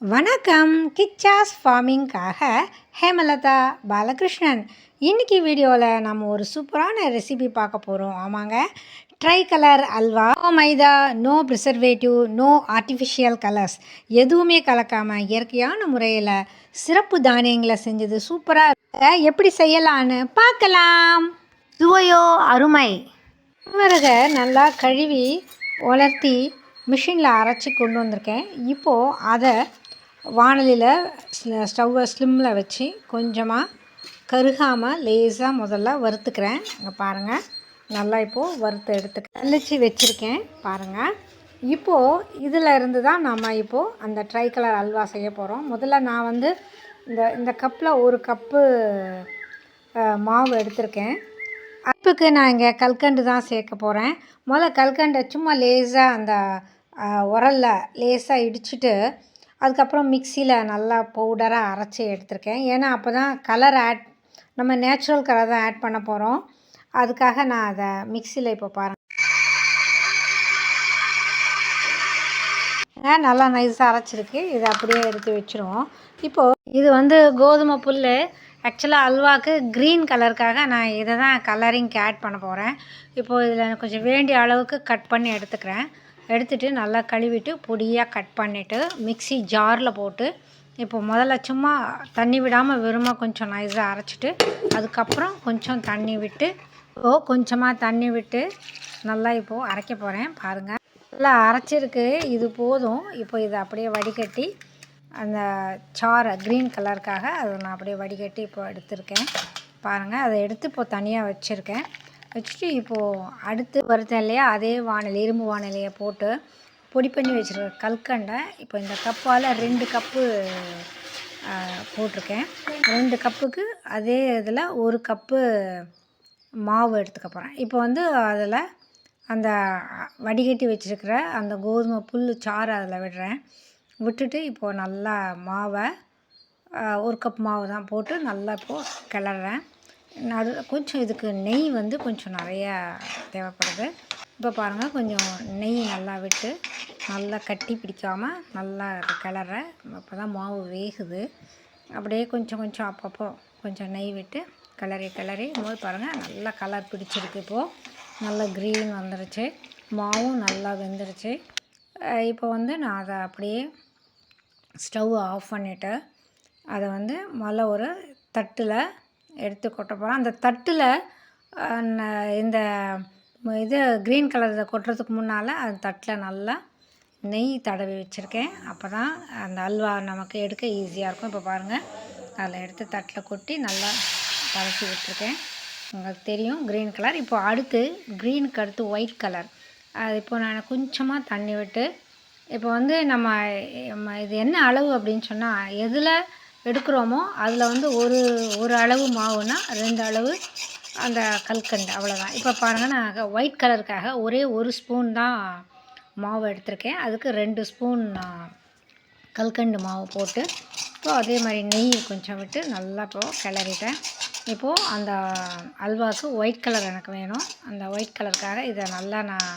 வணக்கம். கிச்சாஸ் ஃபார்மிங்காக ஹேமலதா பாலகிருஷ்ணன். இன்னைக்கு வீடியோவில் நம்ம ஒரு சூப்பரான ரெசிபி பார்க்க போகிறோம் ஆமாங்க. Tricolour halwa. No maida no preservative no artificial colours எதுவுமே கலக்காமல் இயற்கையான முறையில் சிறப்பு தானியங்களை செஞ்சது சூப்பராக எப்படி செய்யலான்னு பார்க்கலாம். சுவையோ அருமை. வரக நல்லா கழுவி உலர்த்தி மிஷினில் அரைச்சி கொண்டு வந்திருக்கேன். இப்போது அதை வானலியில் ஸ்டவ்வை ஸ்லிம்மில் வச்சு கொஞ்சமாக கருகாமல் லேசாக முதல்ல வறுத்துக்கிறேன். இங்கே பாருங்கள் நல்லா இப்போது வறுத்து எடுத்து அழிச்சி வச்சுருக்கேன். பாருங்கள் இப்போது இதில் இருந்து தான் நம்ம இப்போது அந்த ட்ரை கலர் அல்வா செய்ய போகிறோம் முதல்ல நான் வந்து இந்த இந்த கப்பில் ஒரு கப்பு மாவு எடுத்திருக்கேன். அடுப்புக்கு நான் இங்கே கல்கண்டு தான் சேர்க்க போகிறேன் முதல்ல கல்கண்டை சும்மா லேசாக அந்த உரலில் உரல்ல லேசாக இடிச்சிட்டு அதுக்கப்புறம் மிக்சியில் நல்லா பவுடராக அரைச்சி எடுத்திருக்கேன். ஏன்னா அப்போ தான் கலர் ஆட் நம்ம நேச்சுரல் கலர் தான் ஆட் பண்ண போகிறோம் அதுக்காக நான் அதை மிக்சியில் இப்போ பாருங்கள் நல்லா நைஸாக அரைச்சிருக்கு. இதை அப்படியே எடுத்து வச்சுருவோம். இப்போது இது வந்து கோதுமை புல் ஆக்சுவலாக அல்வாக்கு க்ரீன் கலருக்காக நான் இதை தான் கலரிங்க்கு ஆட் பண்ண போகிறேன் இப்போது இதில் கொஞ்சம் வேண்டிய அளவுக்கு கட் பண்ணி எடுத்துக்கிறேன். எடுத்துகிட்டு நல்லா கழுவிட்டு பொடியாக கட் பண்ணிவிட்டு மிக்ஸி ஜாரில் போட்டு இப்போ முதல்ல சும்மா தண்ணி விடாமல் வெறுமா கொஞ்சம் நைஸாக அரைச்சிட்டு அதுக்கப்புறம் கொஞ்சம் தண்ணி விட்டு ஓ கொஞ்சமாக தண்ணி விட்டு நல்லா இப்போது அரைக்க போகிறேன் பாருங்கள் நல்லா அரைச்சிருக்கு. இது போதும். இப்போ இதை அப்படியே வடிகட்டி அந்த சாரை க்ரீன் கலருக்காக அதை நான் அப்படியே வடிகட்டி இப்போ எடுத்திருக்கேன். பாருங்கள் அதை எடுத்து இப்போ தனியாக வச்சுருக்கேன். வச்சுட்டு இப்போது அடுத்து வருத்தேன் இல்லையா அதே வானிலை இரும்பு வானிலையை போட்டு பொடி பண்ணி வச்சுருக்க கல்கண்டை இப்போ இந்த கப்பால் ரெண்டு கப்பு போட்டிருக்கேன். ரெண்டு கப்புக்கு அதே இதில் ஒரு கப்பு மாவு எடுத்துக்க போகிறேன். இப்போ வந்து அதில் அந்த வடிகட்டி வச்சுருக்கிற அந்த கோதுமை புல் சாறு அதில் விடுறேன். விட்டுட்டு இப்போது நல்லா மாவை ஒரு கப் மாவு தான் போட்டு நல்லா இப்போது கிளறேன். நடு கொஞ்சம் இதுக்கு நெய் வந்து கொஞ்சம் நிறையா தேவைப்படுது. இப்போ பாருங்கள் கொஞ்சம் நெய் நல்லா விட்டு நல்லா கட்டி பிடிக்காமல் நல்லா கிளற அப்போ தான் மாவு வேகுது. அப்படியே கொஞ்சம் கொஞ்சம் அப்பப்போ கொஞ்சம் நெய் விட்டு கிளறி கிளறி போது பாருங்கள் நல்லா கலர் பிடிச்சிருக்கு இப்போது நல்லா க்ரீன் வந்துருச்சு. மாவும் நல்லா வெந்துருச்சு. இப்போ வந்து நான் அதை அப்படியே ஸ்டவ் ஆஃப் பண்ணிவிட்டு அதை வந்து முதல்ல ஒரு தட்டில் எடுத்து கொட்ட போகிறோம் அந்த தட்டில் இந்த இது க்ரீன் கலர் இதை கொட்டுறதுக்கு முன்னால் அந்த தட்டில் நல்லா நெய் தடவி வச்சுருக்கேன். அப்போ தான் அந்த அல்வா நமக்கு எடுக்க ஈஸியாக இருக்கும். இப்போ பாருங்கள் அதில் எடுத்து தட்டில் கொட்டி நல்லா பரப்பி விட்டுருக்கேன். உங்களுக்கு தெரியும் க்ரீன் கலர் இப்போ அடுத்து க்ரீனுக்கு அடுத்து ஒயிட் கலர் அது இப்போ நான் கொஞ்சமாக தண்ணி விட்டு இப்போ வந்து நம்ம நம்ம இது என்ன அளவு அப்படின்னு சொன்னால் எதில் எடுக்கிறோமோ அதில் வந்து ஒரு ஒரு அளவு மாவுனா ரெண்டு அளவு அந்த கல்கண்டு அவ்வளோதான் இப்போ பாருங்கள் நான் ஒயிட் கலருக்காக ஒரே ஒரு ஸ்பூன் தான் மாவு எடுத்திருக்கேன். அதுக்கு ரெண்டு ஸ்பூன் கல்கண்டு மாவு போட்டு இப்போ அதே மாதிரி நெய் கொஞ்சம் விட்டு நல்லா இப்போ கிளறிட்டேன். இப்போது அந்த அல்வாவுக்கு ஒயிட் கலர் எனக்கு வேணும். அந்த ஒயிட் கலருக்காக இதை நல்லா நான்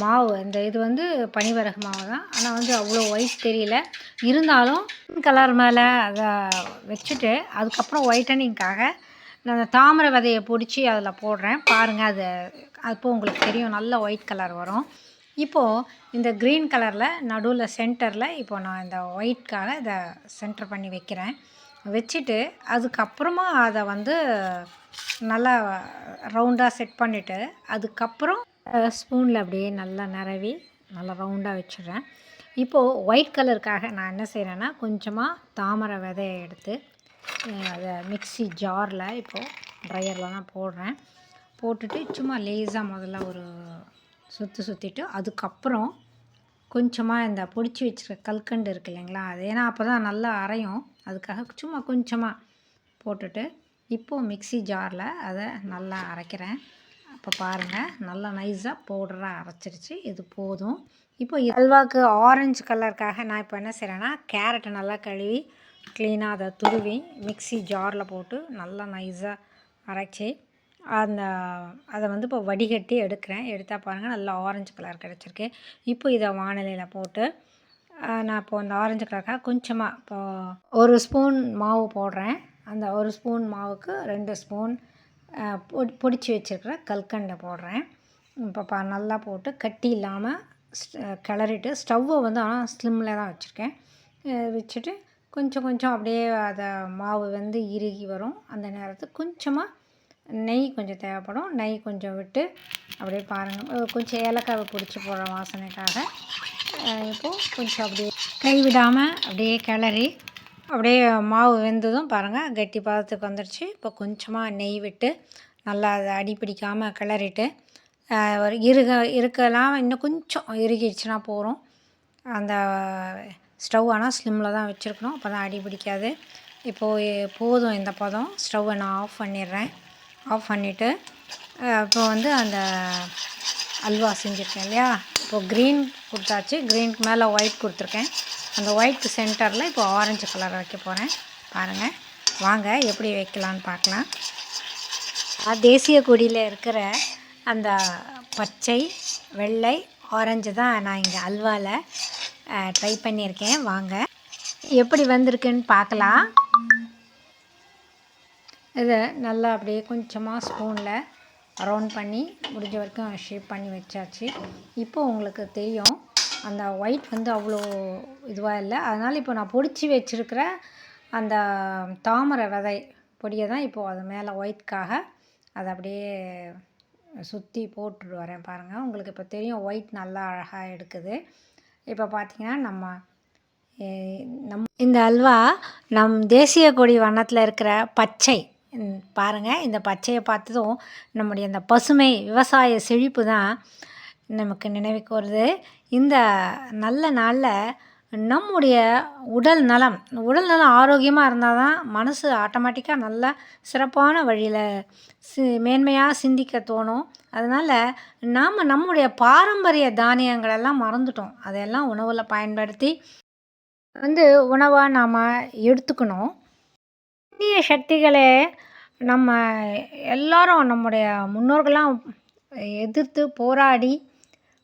மாவு இந்த இது வந்து பனிவரகு மாவு தான் ஆனால் வந்து அவ்வளோ ஒயிட் தெரியல. இருந்தாலும் கலர் மேலே அதை வச்சுட்டு அதுக்கப்புறம் ஒயிட்டனிங்காக நான் அந்த தாமரை விதையை பிடிச்சி அதில் போடுறேன். பாருங்கள் அது அப்போ உங்களுக்கு தெரியும் நல்ல ஒயிட் கலர் வரும். இப்போது இந்த க்ரீன் கலரில் நடுவில் சென்டரில் இப்போ நான் இந்த ஒயிட்காக இதை சென்டர் பண்ணி வைக்கிறேன். வச்சுட்டு அதுக்கப்புறமா அதை வந்து நல்லா ரவுண்டாக செட் பண்ணிவிட்டு அதுக்கப்புறம் ஸ்பூனில் அப்படியே நல்லா நிறவி நல்லா ரவுண்டாக வச்சிடுறேன். இப்போது ஒயிட் கலருக்காக நான் என்ன செய்கிறேன்னா கொஞ்சமாக தாமரை விதையை எடுத்து அதை மிக்ஸி ஜாரில் இப்போது ட்ரையரில் தான் போடுறேன். போட்டுட்டு சும்மா லேஸாக முதல்ல ஒரு சுற்றி சுற்றிட்டு அதுக்கப்புறம் கொஞ்சமாக இந்த பொடிச்சு வச்சுருக்க கல்கண்டு இருக்கு இல்லைங்களா அது. ஏன்னா அப்போ தான் நல்லா அரையும். அதுக்காக சும்மா கொஞ்சமாக போட்டுட்டு இப்போது மிக்ஸி ஜாரில் அதை நல்லா அரைக்கிறேன். இப்போ பாருங்கள் நல்லா நைஸாக பவுடராக அரைச்சிருச்சு. இது போதும். இப்போ அல்வாக்கு ஆரஞ்சு கலருக்காக நான் இப்போ என்ன செய்கிறேன்னா கேரட்டை நல்லா கழுவி க்ளீனாக அதை துருவி மிக்ஸி ஜாரில் போட்டு நல்லா நைஸாக அரைச்சி அந்த அதை வந்து இப்போ வடிகட்டி எடுக்கிறேன். எடுத்தால் பாருங்கள் நல்லா ஆரஞ்சு கலர் கிடச்சிருக்கு. இப்போ இதை வானிலையில் போட்டு நான் இப்போ அந்த ஆரஞ்சு கலருக்காக கொஞ்சமாக இப்போ ஒரு ஸ்பூன் மாவு போடுறேன். அந்த ஒரு ஸ்பூன் மாவுக்கு ரெண்டு ஸ்பூன் பொடி பொடிச்சு வச்சுருக்கிற கல்கண்டை போடுறேன். இப்போ பா நல்லா போட்டு கட்டி இல்லாமல் கிளறிட்டு ஸ்டவ்வை வந்து ஆனால் ஸ்லிம்மில் தான் வச்சுருக்கேன். வச்சுட்டு கொஞ்சம் கொஞ்சம் அப்படியே அதை மாவு வந்து இறுகி வரும். அந்த நேரத்துக்கு கொஞ்சமாக நெய் கொஞ்சம் தேவைப்படும். நெய் கொஞ்சம் விட்டு அப்படியே பாருங்கள் கொஞ்சம் ஏலக்காவை பிடிச்சி போடுற வாசனைக்காக. இப்போது கொஞ்சம் அப்படியே கைவிடாமல் அப்படியே கிளறி அப்படியே மாவு வெந்ததும் பாருங்கள் கெட்டி பாதத்துக்கு வந்துடுச்சு இப்போ கொஞ்சமாக நெய் விட்டு நல்லா அதை அடி பிடிக்காமல் கிளறிட்டு ஒரு இருக இருக்கலாம் இன்னும் கொஞ்சம் இறுகிடுச்சுன்னா போகிறோம் அந்த ஸ்டவ் ஆனால் ஸ்லிம்மில் தான் வச்சுருக்கணும் அப்போ தான் அடி பிடிக்காது. இப்போது போதும் இந்த பதம். ஸ்டவ்வை நான் ஆஃப் பண்ணிடுறேன். ஆஃப் பண்ணிவிட்டு இப்போ வந்து அந்த அல்வா செஞ்சுருக்கேன் இல்லையா? இப்போது க்ரீன் கொடுத்தாச்சு. க்ரீனுக்கு மேலே ஒயிட் கொடுத்துருக்கேன். அந்த ஒயிட் சென்டரில் இப்போ ஆரஞ்சு கலர் வைக்க போகிறேன் பாருங்கள் வாங்க எப்படி வைக்கலான்னு பார்க்கலாம். தேசிய கொடியில் இருக்கிற அந்த பச்சை வெள்ளை ஆரஞ்சு தான் நான் இங்கே அல்வாவில் ட்ரை பண்ணியிருக்கேன். வாங்க. எப்படி வந்திருக்குன்னு பார்க்கலாம். இதை நல்லா அப்படியே கொஞ்சமாக ஸ்பூனில் ரவுண்ட் பண்ணி முடிஞ்ச வரைக்கும் ஷேப் பண்ணி வச்சாச்சு. இப்போ உங்களுக்கு தெரியும் அந்த ஒயிட் வந்து அவ்வளோ இதுவாக இல்லை. அதனால் இப்போ நான் பொடிச்சு வச்சுருக்கிற அந்த தாமரை விதை பொடியை தான் இப்போது அது மேலே ஒயிட்காக அதை அப்படியே சுற்றி போட்டுட்டு வரேன் பாருங்கள் உங்களுக்கு இப்போ தெரியும் ஒயிட் நல்லா அழகாக எடுக்குது. இப்போ பார்த்திங்கன்னா நம்ம நம் இந்த அல்வா நம் தேசிய கொடி வண்ணத்தில் இருக்கிற பச்சை பாருங்கள் இந்த பச்சையை பார்த்ததும் நம்முடைய இந்த பசுமை விவசாய செழிப்பு தான் நமக்கு நினைவுக்கு வருது. இந்த நல்ல நாளில் நம்முடைய உடல் நலம் உடல் நலம் ஆரோக்கியமாக இருந்தால் தான் மனசு ஆட்டோமேட்டிக்காக நல்லா சிறப்பான வழியில் சி மேன்மையாக சிந்திக்க தோணும். அதனால் நாம் நம்முடைய பாரம்பரிய தானியங்களெல்லாம் மறந்துட்டோம். அதையெல்லாம் உணவில் பயன்படுத்தி வந்து உணவாக நாம் எடுத்துக்கணும். இந்திய சக்திகளை நம்ம எல்லாரும் நம்முடைய முன்னோர்கள்லாம் எதிர்த்து போராடி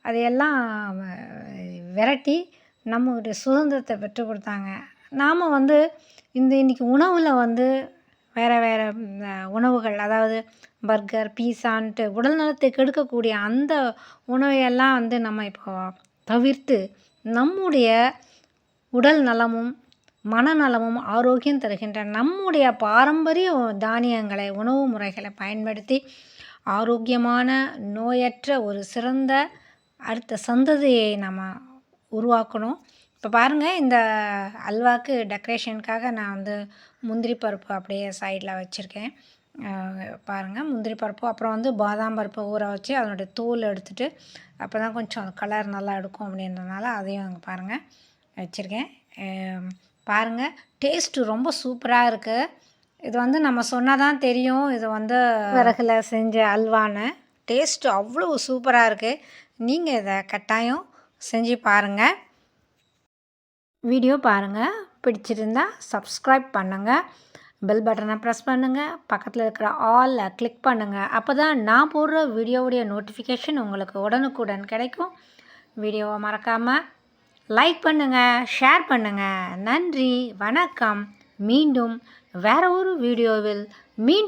அதையெல்லாம் விரட்டி நம்மளுடைய சுதந்திரத்தை பெற்றுக் கொடுத்தாங்க. நாம் வந்து இந்த இன்றைக்கி உணவில் வந்து வேறு வேறு உணவுகள் அதாவது பர்கர் பீஸான்ட்டு உடல் நலத்தை கெடுக்கக்கூடிய அந்த உணவையெல்லாம் வந்து நம்ம இப்போ தவிர்த்து நம்முடைய உடல் நலமும் மனநலமும் ஆரோக்கியம் தருகின்ற நம்முடைய பாரம்பரிய தானியங்களை உணவு முறைகளை பயன்படுத்தி ஆரோக்கியமான நோயற்ற ஒரு சிறந்த அடுத்த சந்ததியை நம்ம உருவாக்கணும். இப்போ பாருங்கள் இந்த அல்வாவுக்கு டெக்கரேஷனுக்காக நான் வந்து முந்திரி பருப்பு அப்படியே சைடில் வச்சுருக்கேன். பாருங்கள் முந்திரி பருப்பு அப்புறம் வந்து பாதாம் பருப்பை ஊற வச்சு அதனுடைய தோல் எடுத்துகிட்டு அப்போ தான் கொஞ்சம் கலர் நல்லா எடுக்கும் அப்படின்றனால அதையும் அங்கே பாருங்கள் வச்சுருக்கேன். பாருங்கள் டேஸ்ட்டு ரொம்ப சூப்பராக இருக்குது இது வந்து நம்ம சொன்னால் தான் தெரியும் இது வந்து விறகுல செஞ்ச அல்வான்னு. டேஸ்ட்டு அவ்வளோ சூப்பராக இருக்குது நீங்கள் இதை கட்டாயம் செஞ்சு பாருங்கள் வீடியோ பாருங்கள் பிடிச்சிருந்தா சப்ஸ்கிரைப் பண்ணுங்கள் பெல் பட்டனை ப்ரெஸ் பண்ணுங்கள் பக்கத்தில் இருக்கிற ஆலில் கிளிக் பண்ணுங்கள் அப்போ தான் நான் போடுற வீடியோவுடைய நோட்டிஃபிகேஷன் உங்களுக்கு உடனுக்குடன் கிடைக்கும். வீடியோவை மறக்காமல் லைக் பண்ணுங்கள் ஷேர் பண்ணுங்கள் நன்றி வணக்கம். மீண்டும் வேறு ஒரு வீடியோவில் மீண்டும்